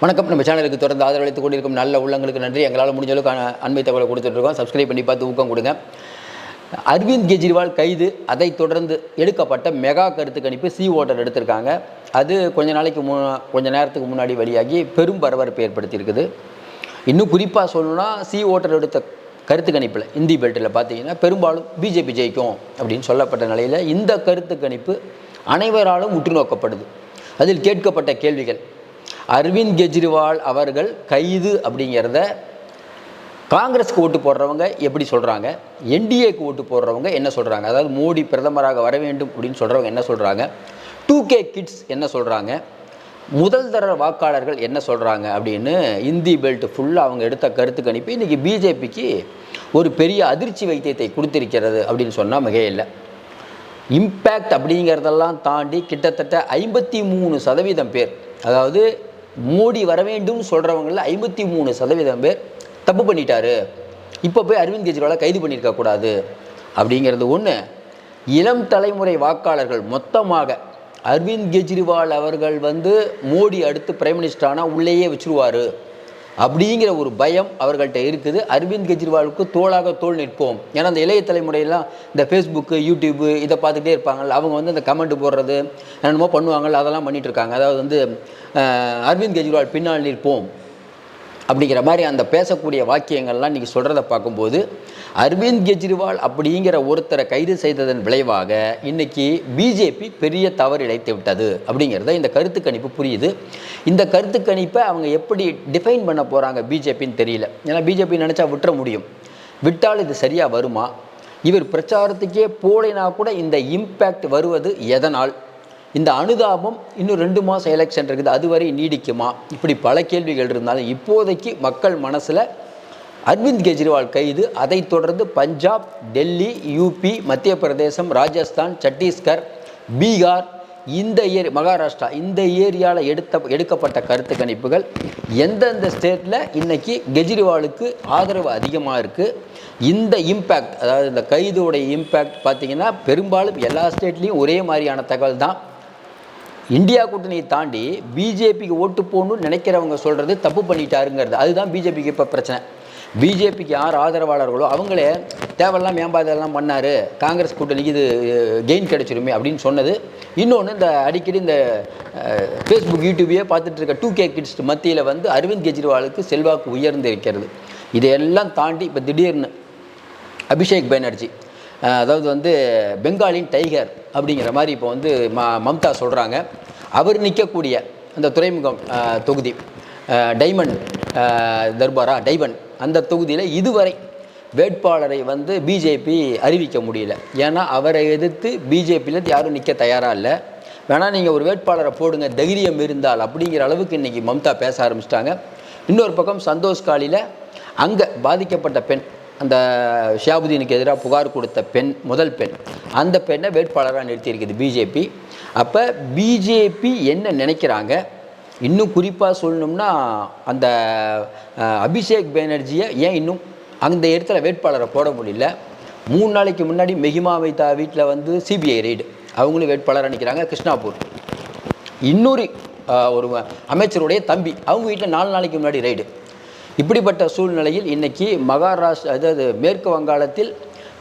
வணக்கம். நம்ம சேனலுக்கு தொடர்ந்து ஆதரவளித்துக் கொண்டிருக்கும் நல்ல உள்ளங்களுக்கு நன்றி. எங்களால் முடிஞ்ச அளவுக்கு அ- அண்மை தகவலை கொடுத்துட்ருக்கோம் சப்ஸ்கிரைப் பண்ணி பார்த்து ஊக்கம் கொடுங்க. அரவிந்த் கெஜ்ரிவால் கைது. அதைத் தொடர்ந்து எடுக்கப்பட்ட மெகா கருத்து கணிப்பு சி ஓட்டர் எடுத்திருக்காங்க. அது கொஞ்ச நாளைக்கு மு கொஞ்ச நேரத்துக்கு முன்னாடி வெளியாகி பெரும் பரபரப்பு ஏற்படுத்தியிருக்குது. இன்னும் குறிப்பாக சொல்லணும்னா சி ஓட்டர் எடுத்த கருத்து கணிப்பில் இந்தி பெல்ட்டில் பார்த்தீங்கன்னா பெரும்பாலும் பிஜேபி ஜெயிக்கும் அப்படின்னு சொல்லப்பட்ட நிலையில் இந்த கருத்து கணிப்பு அனைவராலும் உற்று நோக்கப்படுது அதில் கேட்கப்பட்ட கேள்விகள் அரவிந்த் கெஜ்ரிவால் அவர்கள் கைது அப்படிங்கிறத காங்கிரஸ்க்கு ஓட்டு போடுறவங்க எப்படி சொல்கிறாங்க என்டிஏக்கு ஓட்டு போடுறவங்க என்ன சொல்கிறாங்க அதாவது மோடி பிரதமராக வர வேண்டும் அப்படின்னு சொல்கிறவங்க என்ன சொல்கிறாங்க டூ கே கிட்ஸ் என்ன சொல்கிறாங்க முதல் தர வாக்காளர்கள் என்ன சொல்கிறாங்க அப்படின்னு இந்தி பெல்ட் ஃபுல்லாக அவங்க எடுத்த கருத்து கணிப்பு இன்றைக்கி பிஜேபிக்கு ஒரு பெரிய அதிர்ச்சி வைத்தியத்தை கொடுத்திருக்கிறது அப்படின்னு சொன்னால் மிகையில்லை இம்பேக்ட் அப்படிங்கிறதெல்லாம் தாண்டி கிட்டத்தட்ட ஐம்பத்தி மூணு சதவீதம் பேர் அதாவது மோடி வர வேண்டும் சொல்கிறவங்களில் ஐம்பத்தி மூணு சதவீதம் பேர் தப்பு பண்ணிட்டாரு. இப்போ போய் அரவிந்த் கெஜ்ரிவாலை கைது பண்ணியிருக்க கூடாது. அப்படிங்கிறது ஒன்று இளம் தலைமுறை வாக்காளர்கள் மொத்தமாக அரவிந்த் கெஜ்ரிவால் அவர்கள் வந்து மோடி அடுத்து பிரைம் மினிஸ்டரானால் உள்ளேயே வச்சுருவார். அப்படிங்கிற ஒரு பயம் அவர்கள்ட்ட இருக்குது. அரவிந்த் கெஜ்ரிவாலுக்கு தோளாக தோல் நிற்போம். ஏன்னா அந்த இளைய தலைமுறையெல்லாம் இந்த ஃபேஸ்புக்கு யூடியூப்பு இதை பார்த்துக்கிட்டே இருப்பாங்கல்ல. அவங்க வந்து இந்த கமெண்ட் போடுறது என்னென்னமோ பண்ணுவாங்கல்ல அதெல்லாம் பண்ணிகிட்ருக்காங்க அதாவது வந்து அரவிந்த் கெஜ்ரிவால் பின்னால் நிற்போம். அப்படிங்கிற மாதிரி அந்த பேசக்கூடிய வாக்கியங்கள்லாம் இன்றைக்கி சொல்கிறத பார்க்கும்போது அரவிந்த் கெஜ்ரிவால் அப்படிங்கிற ஒருத்தரை கைது செய்ததன் விளைவாக இன்றைக்கி பிஜேபி பெரிய தவறு இழைத்து விட்டது அப்படிங்கிறத இந்த கருத்து கணிப்பு புரியுது. இந்த கருத்து கணிப்பை அவங்க எப்படி டிஃபைன் பண்ண போகிறாங்க பிஜேபின்னு தெரியல. ஏன்னா பிஜேபி நினச்சா விட்டுற முடியும். விட்டால் இது சரியாக வருமா? இவர் பிரச்சாரத்துக்கே போலைனா கூட இந்த இம்பேக்ட் வருவது எதனால்? இந்த அனுதாபம் இன்னும் ரெண்டு மாதம் எலெக்ஷன் இருக்குது அதுவரை நீடிக்குமா? இப்படி பல கேள்விகள் இருந்தாலும் இப்போதைக்கு மக்கள் மனசில் அரவிந்த் கெஜ்ரிவால் கைது. அதைத் தொடர்ந்து பஞ்சாப் டெல்லி யூபி மத்திய பிரதேசம் ராஜஸ்தான் சத்தீஸ்கர் பீகார் இந்த ஏரி மகாராஷ்டிரா இந்த ஏரியாவில் எடுத்த எடுக்கப்பட்ட கருத்து கணிப்புகள் எந்தெந்த ஸ்டேட்டில் இன்றைக்கி கெஜ்ரிவாலுக்கு ஆதரவு அதிகமாக இருக்குது இந்த இம்பேக்ட் அதாவது இந்த கைதோடைய இம்பேக்ட் பார்த்திங்கன்னா பெரும்பாலும் எல்லா ஸ்டேட்லேயும் ஒரே மாதிரியான தகவல் தான் இந்தியா கூட்டணியை தாண்டி பிஜேபிக்கு ஓட்டு போகணும்னு நினைக்கிறவங்க சொல்கிறது தப்பு பண்ணிட்டாருங்கிறது. அதுதான் பிஜேபிக்கு இப்போ பிரச்சனை. பிஜேபிக்கு யார் ஆதரவாளர்களோ அவங்களே தேவையெல்லாம் மேம்பாதெல்லாம் பண்ணார். காங்கிரஸ் கூட்டணிக்கு இது கெயின் கிடைச்சிருமே அப்படின்னு சொன்னது. இன்னொன்று இந்த அடிக்கடி இந்த ஃபேஸ்புக் யூடியூபையே பார்த்துட்டு இருக்க டூ கே கிட்ஸ் மத்தியில் வந்து அரவிந்த் கெஜ்ரிவாலுக்கு செல்வாக்கு உயர்ந்து இருக்கிறது. இதையெல்லாம் தாண்டி இப்போ திடீர்னு அபிஷேக் பேனர்ஜி அதாவது வந்து பெங்காலின் டைகர் அப்படிங்கிற மாதிரி இப்போ வந்து ம மம்தா சொல்கிறாங்க அவர் நிற்கக்கூடிய அந்த துறைமுகம் தொகுதி டைமண்ட் தர்பாரா டைமண்ட் அந்த தொகுதியில் இதுவரை வேட்பாளரை வந்து பிஜேபி அறிவிக்க முடியல. ஏன்னா அவரை எதிர்த்து பிஜேபியிலேருந்து யாரும் நிற்க தயாராக இல்லை. வேணால் நீங்கள் ஒரு வேட்பாளரை போடுங்க தைரியம் இருந்தால் அப்படிங்கிற அளவுக்கு இன்றைக்கி மம்தா பேச ஆரம்பிச்சிட்டாங்க. இன்னொரு பக்கம் சந்தோஷ் காலியில் அங்கே பாதிக்கப்பட்ட பெண் அந்த ஷியாபுதீனுக்கு எதிராக புகார் கொடுத்த பெண் முதல் பெண். அந்த பெண்ணை வேட்பாளராக நிறுத்தியிருக்குது பிஜேபி அப்போ பிஜேபி என்ன நினைக்கிறாங்க? இன்னும் குறிப்பாக சொல்லணும்னா அந்த அபிஷேக் பேனர்ஜியை ஏன் இன்னும் அந்த இடத்துல வேட்பாளரை போட முடியல? மூணு நாளைக்கு முன்னாடி மெஹிமா வைத்தா வீட்டில் வந்து சிபிஐ ரெய்டு அவங்களும் வேட்பாளராக நிற்கிறாங்க கிருஷ்ணாபூர். இன்னொரு ஒரு அமைச்சருடைய தம்பி அவங்க வீட்டில் நாலு நாளைக்கு முன்னாடி ரைடு இப்படிப்பட்ட சூழ்நிலையில் இன்றைக்கி மகாராஷ்டிரா அதாவது மேற்கு வங்காளத்தில்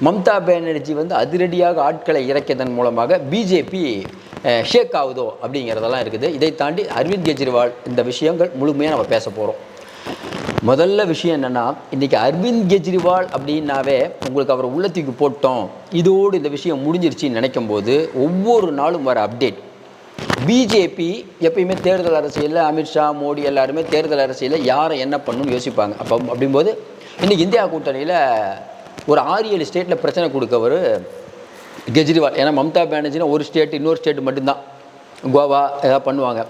மம்தா பானர்ஜி வந்து அதிரடியாக ஆட்களை இறக்கியதன் மூலமாக பிஜேபி ஷேக் ஆகுதோ அப்படிங்கிறதெல்லாம் இருக்குது. இதை தாண்டி அரவிந்த் கெஜ்ரிவால் இந்த விஷயங்கள் முழுமையாக நம்ம பேச போகிறோம் முதல்ல விஷயம் என்னென்னா இன்றைக்கி அரவிந்த் கெஜ்ரிவால் அப்படின்னாவே உங்களுக்கு அவரை உள்ளத்துக்கு போட்டோம். இதோடு இந்த விஷயம் முடிஞ்சிருச்சின்னு நினைக்கும் போது ஒவ்வொரு நாளும் வர அப்டேட் பிஜேபி எப்பயுமே தேர்தல் அரசியலில் அமித்ஷா மோடி எல்லாருமே தேர்தல் அரசியலில் யாரை என்ன பண்ணணும்னு யோசிப்பாங்க. அப்போ அப்படிங்கும்போது இன்றைக்கி இந்தியா கூட்டணியில் ஒரு ஆறு ஏழு ஸ்டேட்டில் பிரச்சனை கொடுக்கவர் கெஜ்ரிவால். ஏன்னா மம்தா பானர்ஜினா ஒரு ஸ்டேட் இன்னொரு ஸ்டேட் மட்டும்தான். கோவா ஏதாவது பண்ணுவாங்க.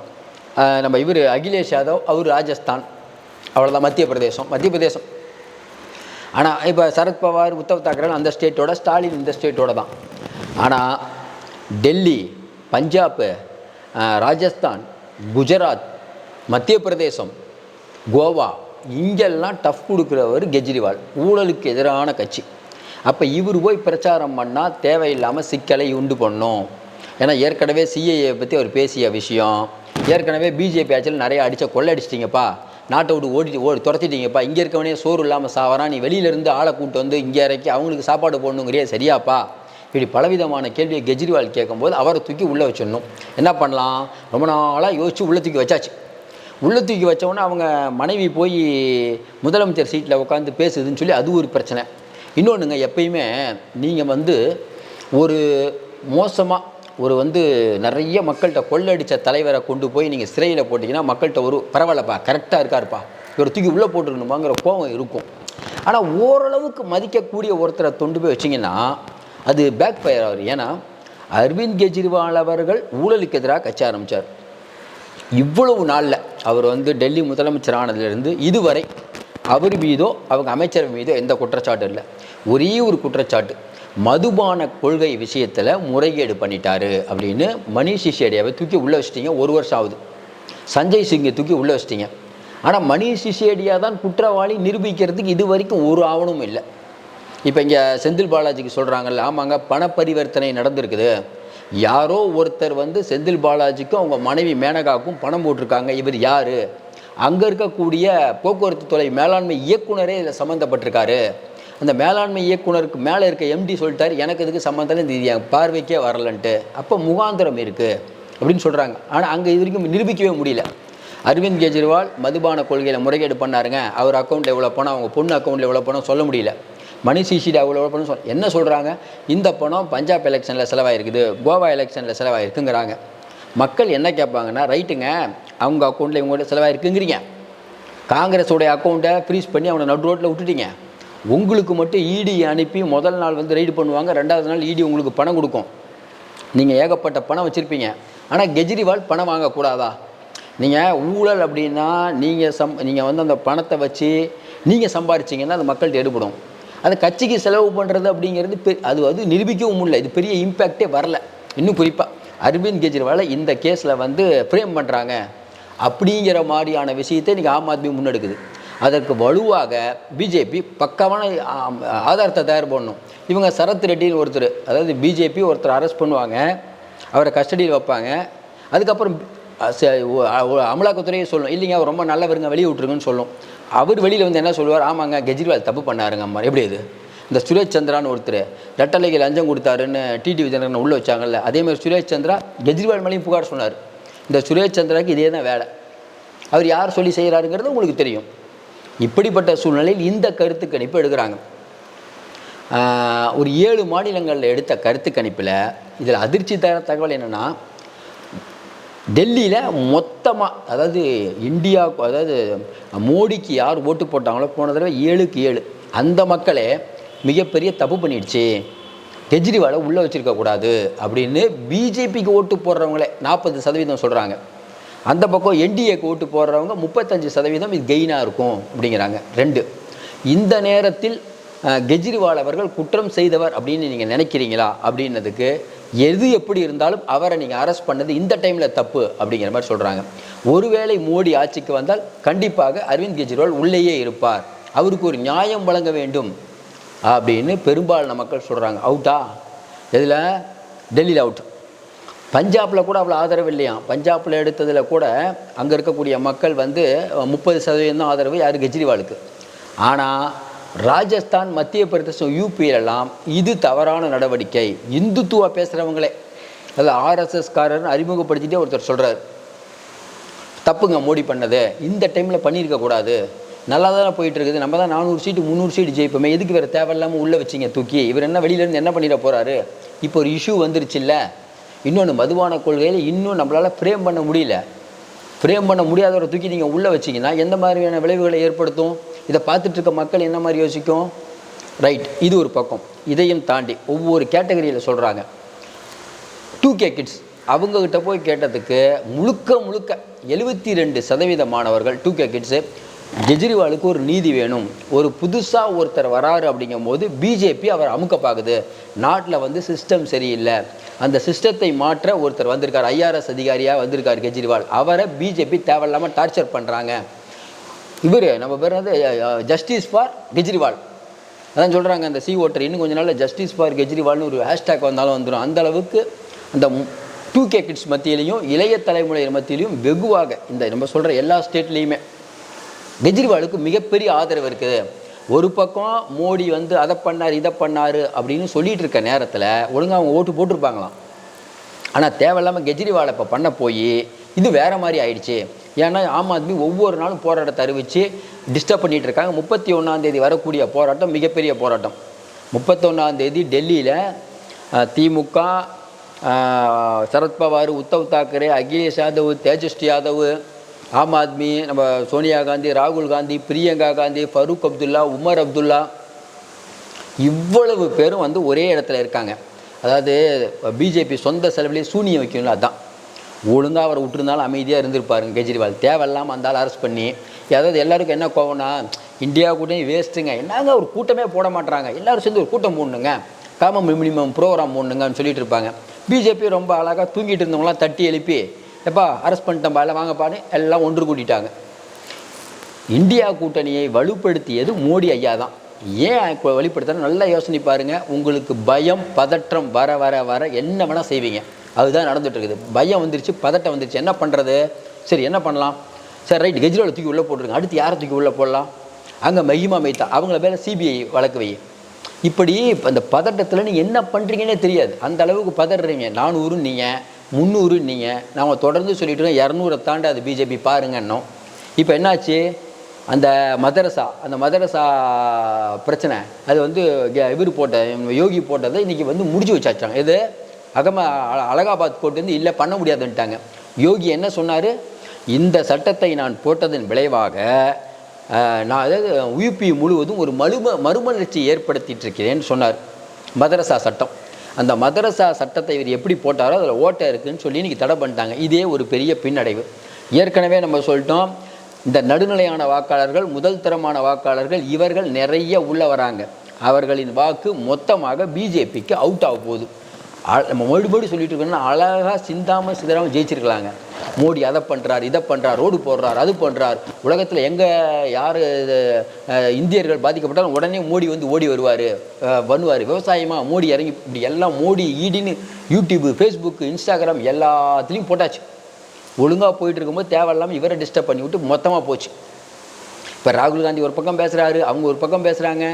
நம்ம இவர் அகிலேஷ் யாதவ் அவர் ராஜஸ்தான். அவ்வளோதான் மத்திய பிரதேசம் மத்திய பிரதேசம். ஆனால் இப்போ சரத்பவார் உத்தவ் தாக்கரே அந்த ஸ்டேட்டோட ஸ்டாலின் இந்த ஸ்டேட்டோட தான். ஆனால் டெல்லி பஞ்சாப் ராஜஸ்தான் குஜராத் மத்திய பிரதேசம் கோவா இங்கெல்லாம் டஃப் கொடுக்குறவர் கெஜ்ரிவால் ஊழலுக்கு எதிரான கட்சி. அப்போ இவர் போய் பிரச்சாரம் பண்ணால் தேவையில்லாமல் சிக்கலை உண்டு பண்ணும். ஏன்னா ஏற்கனவே சிஏஏ பற்றி அவர் பேசிய விஷயம். ஏற்கனவே பிஜேபி ஆட்சியில் நிறைய அடித்த கொள்ளை அடிச்சிட்டிங்கப்பா. நாட்டை விட்டு ஓடி ஓடி துரத்திட்டீங்கப்பா. இங்கே இருக்கவனே சோறு இல்லாமல் சாவறான். நீ வெளியிலேருந்து ஆளை கூட்டு வந்து இங்கே இறக்கி அவங்களுக்கு சாப்பாடு போடணுங்கிறியே சரியாப்பா? இப்படி பலவிதமான கேள்வியை கெஜ்ரிவால் கேட்கும்போது அவரை தூக்கி உள்ளே வச்சிடணும். என்ன பண்ணலாம்? ரொம்ப நாளாக யோசித்து உள்ளே தூக்கி வச்சாச்சு. உள்ளே தூக்கி வச்சவொடனே அவங்க மனைவி போய் முதலமைச்சர் சீட்டில் உட்காந்து பேசுதுன்னு சொல்லி அது ஒரு பிரச்சனை. இன்னொன்றுங்க எப்பயுமே நீங்கள் வந்து ஒரு மோசமாக ஒரு வந்து நிறைய மக்கள்கிட்ட கொள்ளடித்த தலைவரை கொண்டு போய் நீங்கள் சிறையில் போட்டிங்கன்னா மக்கள்கிட்ட ஒரு பரவாயில்லப்பா கரெக்டாக இருக்காருப்பா. இவர் தூக்கி உள்ளே போட்டுருக்கணுமாங்கிற கோபம் இருக்கும். ஆனால் ஓரளவுக்கு மதிக்கக்கூடிய ஒருத்தரை தொண்டு போய் வச்சிங்கன்னா அது பேக் ஃபயர் ஆகுது. ஏன்னா அரவிந்த் கெஜ்ரிவால் அவர்கள் ஊழலுக்கு எதிராக கட்சி ஆரம்பித்தார் இவ்வளவு நாளில் அவர் வந்து டெல்லி முதலமைச்சர் ஆனதுலேருந்து இதுவரை அவர் மீதோ அவங்க அமைச்சர் மீதோ எந்த குற்றச்சாட்டும் இல்லை. ஒரே ஒரு குற்றச்சாட்டு. மதுபான கொள்கை விஷயத்தில் முறைகேடு பண்ணிட்டாரு அப்படின்னு மணிஷ் சிசேடியாவை தூக்கி உள்ளே வச்சிட்டீங்க ஒரு வருஷம் ஆகுது. சஞ்சய் சிங்கை தூக்கி உள்ளே வச்சிட்டீங்க. ஆனால் மணிஷ் சிசேடியா தான் குற்றவாளி நிரூபிக்கிறதுக்கு இது வரைக்கும் ஒரு ஆவணமும் இல்லை. இப்போ இங்கே செந்தில் பாலாஜிக்கு சொல்கிறாங்கல்ல ஆமாங்க பண பரிவர்த்தனை நடந்திருக்குது. யாரோ ஒருத்தர் வந்து செந்தில் பாலாஜிக்கும் அவங்க மனைவி மேனகாவுக்கும் பணம் போட்டிருக்காங்க. இவர் யார்? அங்கே இருக்கக்கூடிய போக்குவரத்து துறை மேலாண்மை இயக்குனரே இதில் சம்மந்தப்பட்டிருக்காரு அந்த மேலாண்மை இயக்குனருக்கு மேலே இருக்க எம்டி சொல்லிட்டார் எனக்கு இதுக்கு சம்மந்தம் இது என் பார்வைக்கே வரலன்ட்டு. அப்போ முகாந்திரம் இருக்குது அப்படின்னு சொல்கிறாங்க ஆனால் அங்கே இது வரைக்கும் நிரூபிக்கவே முடியல. அரவிந்த் கெஜ்ரிவால் மதுபான கொள்கையில் முறைகேடு பண்ணாருங்க. அவர் அக்கௌண்ட்டில் எவ்வளோ பணம் அவங்க பொண்ணு அக்கௌண்ட்டில் எவ்வளோ பணம் சொல்ல முடியல. மணி சிசிடி அவ்வளோ பணம் சொல் என்ன சொல்கிறாங்க இந்த பணம் பஞ்சாப் எலெக்ஷனில் செலவாயிருக்குது கோவா எலெக்ஷனில் செலவாயிருக்குங்கிறாங்க. மக்கள் என்ன கேட்பாங்கன்னா ரைட்டுங்க அவங்க அக்கௌண்ட்டில் இவங்கள்ட்ட செலவாயிருக்குங்கிறீங்க. காங்கிரஸோடைய அக்கௌண்ட்டை ஃப்ரீஸ் பண்ணி அவனை நடு ரோட்டில் விட்டுட்டீங்க. உங்களுக்கு மட்டும் இடி அனுப்பி முதல் நாள் வந்து ரைடு பண்ணுவாங்க ரெண்டாவது நாள் இடி உங்களுக்கு பணம் கொடுக்கும். நீங்கள் ஏகப்பட்ட பணம் வச்சுருப்பீங்க. ஆனால் கெஜ்ரிவால் பணம் வாங்கக்கூடாதா? நீங்கள் ஊழல் அப்படின்னா நீங்கள் சம் நீங்கள் வந்து அந்த பணத்தை வச்சு நீங்கள் சம்பாரிச்சிங்கன்னா அது மக்கள்கிட்ட எடுபடும். அது கட்சிக்கு செலவு பண்ணுறது அப்படிங்கிறது பெ- அது வந்து நிரூபிக்கவும் முடியல. இது பெரிய இம்பேக்டே வரல. இன்னும் குறிப்பாக அரவிந்த் கெஜ்ரிவாலை இந்த கேஸில் வந்து ஃப்ரேம் பண்ணுறாங்க அப்படிங்கிற மாதிரியான விஷயத்தை இன்றைக்கி ஆம் ஆத்மி முன்னெடுக்குது. அதற்கு வலுவாக பிஜேபி பக்காவான ஆதாரத்தை தயார் பண்ணணும். இவங்க சரத் ரெட்டின்னு ஒருத்தர் அதாவது பிஜேபி ஒருத்தர் அரெஸ்ட் பண்ணுவாங்க. அவரை கஸ்டடியில் வைப்பாங்க. அதுக்கப்புறம் அமலாக்கத்துறையே சொல்லும். இல்லைங்க அவர் ரொம்ப நல்லவருங்க வெளியே விட்டுருங்கன்னு சொல்லும். அவர் வெளியில் வந்து என்ன சொல்லுவார்? ஆமாங்க கெஜ்ரிவால் தப்பு பண்ணாருங்க அம்மா எப்படி இது? இந்த சுரேஷ் சந்திரான்னு ஒருத்தர் ரெட்டலைக்கு லஞ்சம் கொடுத்தாருன்னு டிடி விஜயநகரன் உள்ளே வச்சாங்கல்ல அதே மாதிரி சுரேஷ் சந்திரா கெஜ்ரிவால் மேலேயும் புகார் சொன்னார். இந்த சுரேஷ் சந்திராக்கு இதே தான் வேலை. அவர் யார் சொல்லி செய்கிறாருங்கிறது உங்களுக்கு தெரியும். இப்படிப்பட்ட சூழ்நிலையில் இந்த கருத்து கணிப்பு எடுக்கிறாங்க. ஒரு ஏழு மாநிலங்களில் எடுத்த கருத்து கணிப்பில் இதில் அதிர்ச்சி தர தகவல் என்னென்னா டெல்லியில் மொத்தமாக அதாவது இந்தியா அதாவது மோடிக்கு யார் ஓட்டு போட்டாங்களோ போன தடவை ஏழுக்கு ஏழு. அந்த மக்களே மிகப்பெரிய தப்பு பண்ணிடுச்சு. கெஜ்ரிவாலை உள்ளே வச்சுருக்க கூடாது அப்படின்னு பிஜேபிக்கு ஓட்டு போடுறவங்களே நாற்பது சதவீதம் சொல்கிறாங்க அந்த பக்கம் என்டிஏக்கு ஓட்டு போடுறவங்க முப்பத்தஞ்சு சதவீதம் இது கெயினாக இருக்கும் அப்படிங்கிறாங்க. ரெண்டு இந்த நேரத்தில் கெஜ்ரிவால் அவர்கள் குற்றம் செய்தவர் அப்படின்னு நீங்கள் நினைக்கிறீங்களா அப்படின்னதுக்கு எது எப்படி இருந்தாலும் அவரை நீங்கள் அரெஸ்ட் பண்ணது இந்த டைமில் தப்பு அப்படிங்கிற மாதிரி சொல்கிறாங்க ஒருவேளை மோடி ஆட்சிக்கு வந்தால் கண்டிப்பாக அரவிந்த் கெஜ்ரிவால் உள்ளேயே இருப்பார். அவருக்கு ஒரு நியாயம் வழங்க வேண்டும் அப்படின்னு பெரும்பாலான மக்கள் சொல்கிறாங்க அவுட்டா இதில் டெல்லியில் அவுட் பஞ்சாபில் கூட அவ்வளோ ஆதரவு இல்லையா? பஞ்சாபில் எடுத்ததில் கூட அங்கே இருக்கக்கூடிய மக்கள் வந்து முப்பது சதவீதம் ஆதரவு யார்? கெஜ்ரிவாலுக்கு. ஆனால் ராஜஸ்தான் மத்திய பிரதேசம் யூபியிலெல்லாம் இது தவறான நடவடிக்கை. இந்துத்துவா பேசுகிறவங்களே அதாவது ஆர்எஸ்எஸ்காரர்னு அறிமுகப்படுத்திட்டே ஒருத்தர் சொல்கிறார் தப்புங்க மோடி பண்ணது. இந்த டைமில் பண்ணியிருக்கக்கூடாது நல்லா தானே போயிட்டு இருக்குது நம்ம தான் நானூறு சீட்டு முந்நூறு சீட்டு ஜெயிப்போமே. எதுக்கு வேறு தேவையில்லாமல் உள்ளே வச்சிங்க தூக்கி? இவர் என்ன வெளியிலேருந்து என்ன பண்ணிட போகிறாரு இப்போ ஒரு இஷ்யூ வந்துருச்சுல்ல. இன்னொன்று மதுபான கொள்கையில் இன்னும் நம்மளால் ஃப்ரேம் பண்ண முடியல. ஃப்ரேம் பண்ண முடியாதவரை தூக்கி நீங்கள் உள்ளே வச்சிங்கன்னா எந்த மாதிரியான விளைவுகளை ஏற்படுத்தும்? இதை பார்த்துட்டு இருக்க மக்கள் என்ன மாதிரி யோசிக்கும்? ரைட் இது ஒரு பக்கம். இதையும் தாண்டி ஒவ்வொரு கேட்டகரியில் சொல்கிறாங்க டூ கே கிட்ஸ் அவங்கக்கிட்ட போய் கேட்டதுக்கு முழுக்க முழுக்க எழுபத்தி ரெண்டு சதவீத மாணவர்கள் டூ கே கிட்ஸு கெஜ்ரிவாலுக்கு ஒரு நீதி வேணும். ஒரு புதுசாக ஒருத்தர் வராரு அப்படிங்கும்போது பிஜேபி அவர் அமுக்க பார்க்குது நாட்டில் வந்து சிஸ்டம் சரியில்லை. அந்த சிஸ்டத்தை மாற்ற ஒருத்தர் வந்திருக்கார். ஐஆர்எஸ் அதிகாரியாக வந்திருக்கார் கெஜ்ரிவால். அவரை பிஜேபி தேவையில்லாமல் டார்ச்சர் பண்ணுறாங்க இவர் நம்ம பேர் வந்து ஜஸ்டிஸ் ஃபார் கெஜ்ரிவால். அதான் சொல்கிறாங்க அந்த சி ஓட்டர் இன்னும் கொஞ்ச நாளில் ஜஸ்டிஸ் ஃபார் கெஜ்ரிவால்னு ஒரு ஹேஷ்டேக் வந்தாலும் வந்துடும் அந்த அளவுக்கு அந்த டூ கே கிட்ஸ் மத்தியிலையும் இளைய தலைமுறையினர் மத்தியிலையும் வெகுவாக இந்த நம்ம சொல்கிற எல்லா ஸ்டேட்லேயுமே கெஜ்ரிவாலுக்கு மிகப்பெரிய ஆதரவு இருக்குது. ஒரு பக்கம் மோடி வந்து அதை பண்ணார் இதை பண்ணார் அப்படின்னு சொல்லிட்டு இருக்க நேரத்தில் ஒழுங்காக அவங்க ஓட்டு போட்டிருப்பாங்களாம். ஆனால் தேவையில்லாமல் கெஜ்ரிவாலை இப்போ பண்ண போய் இது வேற மாதிரி ஆயிடுச்சு. ஏன்னா ஆம் ஆத்மி ஒவ்வொரு நாளும் போராட்டத்தை அறிவித்து டிஸ்டர்ப் பண்ணிகிட்டு இருக்காங்க. முப்பத்தி ஒன்றாந்தேதி வரக்கூடிய போராட்டம் மிகப்பெரிய போராட்டம். முப்பத்தொன்னாந்தேதி டெல்லியில் திமுக சரத்பவார் உத்தவ் தாக்கரே அகிலேஷ் யாதவ் தேஜஸ்வி யாதவ் ஆம் ஆத்மி நம்ம சோனியா காந்தி ராகுல் காந்தி பிரியங்கா காந்தி ஃபரூக் அப்துல்லா உமர் அப்துல்லா இவ்வளவு பேரும் வந்து ஒரே இடத்துல இருக்காங்க. அதாவது பிஜேபி சொந்த செலவுலேயே சூனியம் வைக்கணும்ல அதான். ஒழுங்காக அவரை விட்டுருந்தாலும் அமைதியாக இருந்திருப்பாருங்க கெஜ்ரிவால். தேவையில்லாமல் அந்த ஆள் அரெஸ்ட் பண்ணி ஏதாவது எல்லாருக்கும் என்ன கோவம்னா இந்தியா கூட்டணி வேஸ்ட்டுங்க என்னங்க ஒரு கூட்டமே போட மாட்டுறாங்க எல்லாரும் சேர்ந்து ஒரு கூட்டம் போடணுங்க. காமன் மினிமம் ப்ரோக்ராம் போடணுங்கன்னு சொல்லிட்டு இருப்பாங்க. பிஜேபி ரொம்ப அழகாக தூங்கிட்டு இருந்தவங்களாம் தட்டி எழுப்பி எப்பா அரெஸ்ட் பண்ணிட்டேன்பா எல்லாம் வாங்கப்பான்னு எல்லாம் ஒன்று கூட்டிட்டாங்க. இந்தியா கூட்டணியை வலுப்படுத்தியது மோடி ஐயா தான். ஏன் இப்போ வலுப்படுத்துறது நல்லா யோசனை பாருங்கள் உங்களுக்கு பயம் பதற்றம் வர வர வர என்ன வேணால் செய்வீங்க. அதுதான் நடந்துகிட்டு இருக்குது பயம் வந்துருச்சு பதட்டம் வந்துருச்சு. என்ன பண்ணுறது சரி என்ன பண்ணலாம்? சரி ரைட் கெஜ்ரிவால் தூக்கி உள்ளே போட்டுருங்க. அடுத்து யாரை தூக்கி உள்ளே போடலாம்? அங்கே மஹிமா மைத்தா. அவங்கள மேலே சிபிஐ வழக்கு வை. இப்படி அந்த பதட்டத்தில் நீங்கள் என்ன பண்ணுறீங்கன்னே தெரியாது. அந்த அளவுக்கு பதறீங்க நானூறு நீங்கள் முந்நூறு நீங்கள் நாம் தொடர்ந்து சொல்லிட்டு இருக்கோம். இரநூறை தாண்டி அது பிஜேபி பாருங்கன்னோம் இப்போ என்னாச்சு? அந்த மதரசா அந்த மதரசா பிரச்சனை. அது வந்து இவர் போட்ட யோகி போட்டதை இன்றைக்கி வந்து முடிச்சு வச்சாச்சாங்க. இது அகம அ- அலகாபாத் கோர்ட் வந்து இல்லை பண்ண முடியாதுன்ட்டாங்க. யோகி என்ன சொன்னார்? இந்த சட்டத்தை நான் போட்டதன் விளைவாக நான் அதாவது யூபி முழுவதும் ஒரு மறும மறுமலர்ச்சி ஏற்படுத்திட்டு இருக்கிறேன்னு சொன்னார். மதரசா சட்டம். அந்த மதரசா சட்டத்தை இவர் எப்படி போட்டாரோ அதில் ஓட்டை இருக்குன்னு சொல்லி இன்றைக்கி தடை பண்ணிட்டாங்க. இதே ஒரு பெரிய பின்னடைவு. ஏற்கனவே நம்ம சொல்லிட்டோம் இந்த நடுநிலையான வாக்காளர்கள் முதல் தரமான வாக்காளர்கள் இவர்கள் நிறைய உள்ள வராங்க. அவர்களின் வாக்கு மொத்தமாக பிஜேபிக்கு அவுட் ஆக போகுது. நம்ம மறுபடி சொல்லிட்டு இருக்கோம்னா அழகாக சிந்தாமல் சிதறாமல் ஜெயிச்சிருக்கலாங்க. மோடி அதை பண்ணுறார் இதை பண்ணுறார் ரோடு போடுறார் அது பண்ணுறார் உலகத்தில் எங்கே யார் இந்தியர்கள் பாதிக்கப்பட்டாலும் உடனே மோடி வந்து ஓடி வருவார் பண்ணுவார். விவசாயமாக மோடி இறங்கி இப்படி எல்லாம் மோடி ஈடின்னு யூடியூப்பு ஃபேஸ்புக்கு இன்ஸ்டாகிராம் எல்லாத்துலேயும் போட்டாச்சு. ஒழுங்காக போயிட்டு இருக்கும்போது தேவையில்லாமல் இவரை டிஸ்டர்ப் பண்ணி விட்டு மொத்தமாக போச்சு. இப்போ ராகுல் காந்தி ஒரு பக்கம் பேசுகிறாரு அவங்க ஒரு பக்கம் பேசுகிறாங்க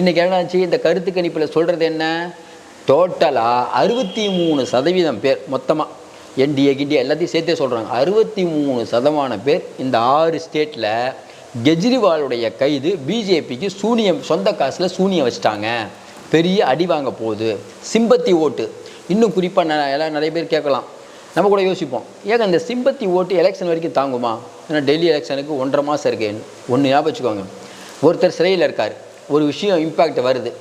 இன்றைக்கி என்னாச்சு இந்த கருத்து கணிப்பில் சொல்கிறது என்ன? டோட்டலாக அறுபத்தி மூணு சதவீதம் பேர் மொத்தமாக என்டிஏ கிண்டியா எல்லாத்தையும் சேர்த்தே சொல்கிறாங்க அறுபத்தி மூணு சதமான பேர் இந்த ஆறு ஸ்டேட்டில் கெஜ்ரிவாலுடைய கைது பிஜேபிக்கு சூனியம் சொந்த காசில் சூனியம் வச்சுட்டாங்க. பெரிய அடி வாங்க போகுது. சிம்பத்தி ஓட்டு. இன்னும் குறிப்பாக எல்லாம் நிறைய பேர் கேட்கலாம். நம்ம கூட யோசிப்போம். ஏங்க இந்த சிம்பத்தி ஓட்டு எலெக்ஷன் வரைக்கும் தாங்குமா? ஏன்னா டெல்லி எலெக்ஷனுக்கு ஒன்றரை மாதம் இருக்கு ஒன்று ஞாபகம் வச்சுக்கோங்க. ஒருத்தர் சிறையில் இருக்கார். ஒரு விஷயம் இம்பேக்ட் வருது.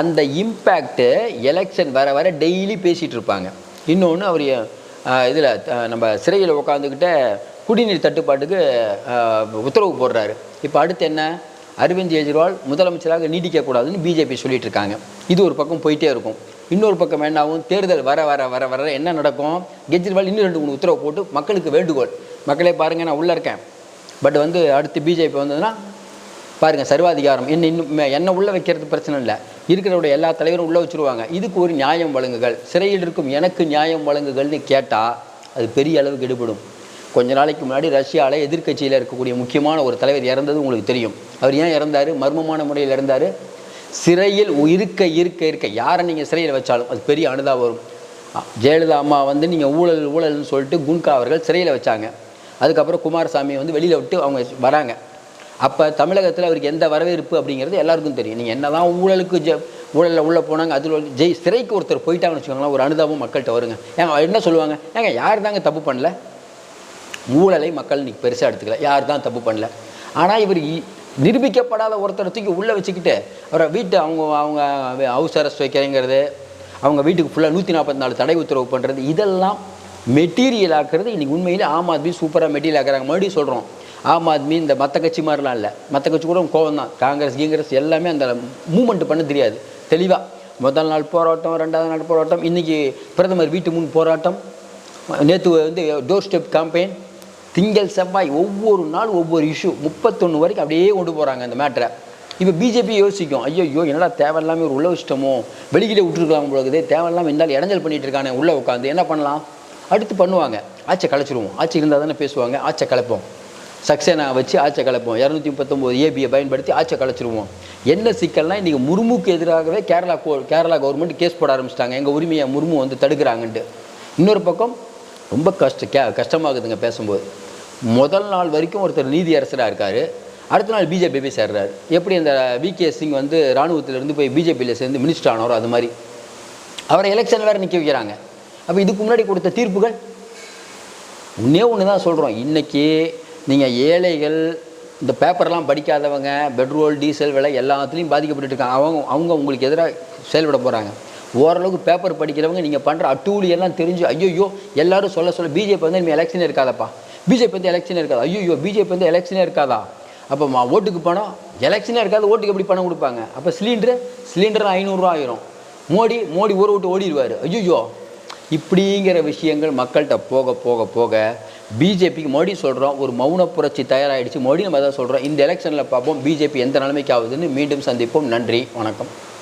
அந்த இம்பேக்ட்டு எலெக்ஷன் வர வர டெய்லி பேசிகிட்டு இருப்பாங்க இன்னொன்று அவர் இதில் நம்ம சிறையில் உட்காந்துக்கிட்ட குடிநீர் தட்டுப்பாட்டுக்கு உத்தரவு போடுறாரு. இப்போ அடுத்து என்ன? அரவிந்த் கெஜ்ரிவால் முதலமைச்சராக நீடிக்கக்கூடாதுன்னு பிஜேபி சொல்லிட்டு இருக்காங்க இது ஒரு பக்கம் போயிட்டே இருக்கும். இன்னொரு பக்கம் என்னாகும் தேர்தல் வர வர வர வர என்ன நடக்கும்? கெஜ்ரிவால் இன்னும் ரெண்டு மூணு உத்தரவு போட்டு மக்களுக்கு வேண்டுகோள். மக்களே பாருங்கள் நான் உள்ளே இருக்கேன். பட் வந்து அடுத்து பிஜேபி வந்ததுன்னா பாருங்கள் சர்வாதிகாரம். என்ன இன்னும் என்ன உள்ளே வைக்கிறது பிரச்சனை இல்லை. இருக்கிறவருடைய எல்லா தலைவரும் உள்ளே வச்சுருவாங்க. இதுக்கு ஒரு நியாயம் வழங்குகள். சிறையில் இருக்கும் எனக்கு நியாயம் வழங்குகள்னு கேட்டால் அது பெரிய அளவுக்கு எடுபடும். கொஞ்ச நாளைக்கு முன்னாடி ரஷ்யாவில் எதிர்க்கட்சியில் இருக்கக்கூடிய முக்கியமான ஒரு தலைவர் இறந்தது உங்களுக்கு தெரியும். அவர் ஏன் இறந்தார்? மர்மமான முறையில் இறந்தார். சிறையில் இருக்க இருக்க இருக்க. யாரை நீங்கள் சிறையில் வச்சாலும் அது பெரிய அனுதாபம் வரும். ஜெயலலிதா அம்மா வந்து நீங்கள் ஊழல் ஊழல்னு சொல்லிட்டு குன்கா அவர்கள் சிறையில் வச்சாங்க. அதுக்கப்புறம் குமாரசாமியை வந்து வெளியில் விட்டு அவங்க வராங்க. அப்போ தமிழகத்தில் அவருக்கு எந்த வரவேற்பு அப்படிங்கிறது எல்லாருக்கும் தெரியும். நீங்கள் என்னதான் ஊழலுக்கு ஜ ஊழலில் உள்ளே போனாங்க அதில் ஜெய் சிறைக்கு ஒருத்தர் போயிட்டாங்கன்னு வச்சுக்கோங்களேன் ஒரு அனுதாபம் மக்கள்கிட்ட வருங்க. ஏங்க என்ன சொல்லுவாங்க? ஏங்க யார் தாங்க தப்பு பண்ணல? ஊழலை மக்கள் இன்னைக்கு பெருசாக எடுத்துக்கல. யார் தான் தப்பு பண்ணல? ஆனால் இவர் நிரூபிக்கப்படாத ஒருத்தரை தூக்கி உள்ளே வச்சுக்கிட்டு அவரை வீட்டை அவங்க அவங்க ஹவுஸ் அரெஸ்ட் வைக்கிறேங்கிறது அவங்க வீட்டுக்கு ஃபுல்லாக நூற்றி நாற்பத்தி நாலு தடை உத்தரவு பண்ணுறது இதெல்லாம் மெட்டீரியல் ஆக்குறது இன்றைக்கி உண்மையில் ஆம் ஆத்மி சூப்பராக மெட்டீரியல் ஆக்குறாங்க. மறுபடியும் சொல்கிறோம் ஆம் ஆத்மி இந்த மற்ற கட்சி மாதிரிலாம் இல்லை. மற்ற கட்சி கூட கோவம் தான் காங்கிரஸ் கீங்கிரஸ் எல்லாமே அந்த மூமெண்ட் பண்ண தெரியாது. தெளிவாக முதல் நாள் போராட்டம் ரெண்டாவது நாள் போராட்டம் இன்றைக்கி பிரதமர் வீட்டு முன் போராட்டம் நேற்று வந்து டோர் ஸ்டெப் கேம்பெயின் திங்கள் செவ்வாய் ஒவ்வொரு நாள் ஒவ்வொரு இஷ்யூ முப்பத்தொன்று வரைக்கும் அப்படியே கொண்டு போகிறாங்க அந்த மேட்டரை இப்போ பிஜேபி யோசிக்கும் ஐயோ ஐயோ என்னடா தேவையில்லாமல் ஒரு உள்ள இஷ்டமோ வெளியிலே விட்டுருக்கலாம் பொழுது தேவையில்லாமல் இருந்தாலும் இடைஞ்சல் பண்ணிட்டு இருக்கானே உள்ளே உட்காந்து என்ன பண்ணலாம்? அடுத்து பண்ணுவாங்க. ஆச்சை கலைச்சிருவோம். ஆட்சி இருந்தால் தானே பேசுவாங்க. ஆச்சை கலைப்போம். சக்சேனா வச்சு ஆட்சியை கலப்போம் இரநூத்தி முப்பத்தொம்போது ஏபியை பயன்படுத்தி ஆட்சியை கலைச்சிருவோம். என்ன சிக்கல்னால் இன்றைக்கி முர்முக்கு எதிராகவே கேரளா கோ கேரளா கவர்மெண்ட் கேஸ் போட ஆரம்பிச்சிட்டாங்க. எங்கள் உரிமையை முர்மு வந்து தடுக்கிறாங்கன்ட்டு. இன்னொரு பக்கம் ரொம்ப கஷ்ட கே கஷ்டமாகுதுங்க பேசும்போது. முதல் நாள் வரைக்கும் ஒருத்தர் நீதி அரசராக இருக்கார். அடுத்த நாள் பிஜேபி போய் சேர்றாரு. எப்படி அந்த விகே சிங் வந்து இராணுவத்திலேருந்து போய் பிஜேபியில் சேர்ந்து மினிஸ்டர் ஆனவரோ அது மாதிரி. அவரை எலெக்ஷன் வேறு நிற்க வைக்கிறாங்க. அப்போ இதுக்கு முன்னாடி கொடுத்த தீர்ப்புகள்? ஒன்றே ஒன்று தான் சொல்கிறோம் இன்றைக்கி நீங்கள் ஏழைகள் இந்த பேப்பர்லாம் படிக்காதவங்க பெட்ரோல் டீசல் விலை எல்லாத்துலேயும் பாதிக்கப்பட்டு இருக்காங்க. அவங்க அவங்க உங்களுக்கு எதிராக செயல்பட போகிறாங்க ஓரளவுக்கு பேப்பர் படிக்கிறவங்க நீங்கள் பண்ணுற அட்டூழியெல்லாம் தெரிஞ்சு ஐயோ எல்லாரும் சொல்ல சொல்ல பிஜேபி வந்து இனிமேல் எலெக்ஷனே இருக்காதப்பா. பிஜேபி வந்து எலெக்ஷனே இருக்காது? ஐயோ பிஜேபி வந்து எலெக்ஷனே இருக்காதா? அப்போ மா ஓட்டுக்கு பணம் எலெக்ஷனே இருக்காது ஓட்டுக்கு எப்படி பணம் கொடுப்பாங்க? அப்போ சிலிண்டரு சிலிண்டர் ஐநூறுரூவா ஆயிரும். மோடி மோடி ஊரை விட்டு ஓடிடுவார். ஐயோ இப்படிங்கிற விஷயங்கள் மக்கள்கிட்ட போக போக போக பிஜேபிக்கு மோடி சொல்கிறோம் ஒரு மௌன புரட்சி தயாராகிடுச்சு மோடி நம்ம தான் சொல்கிறோம் இந்த எலெக்ஷனில் பார்ப்போம் பிஜேபி எந்த நிலைமைக்கு ஆகுதுன்னு மீண்டும் சந்திப்போம். நன்றி வணக்கம்.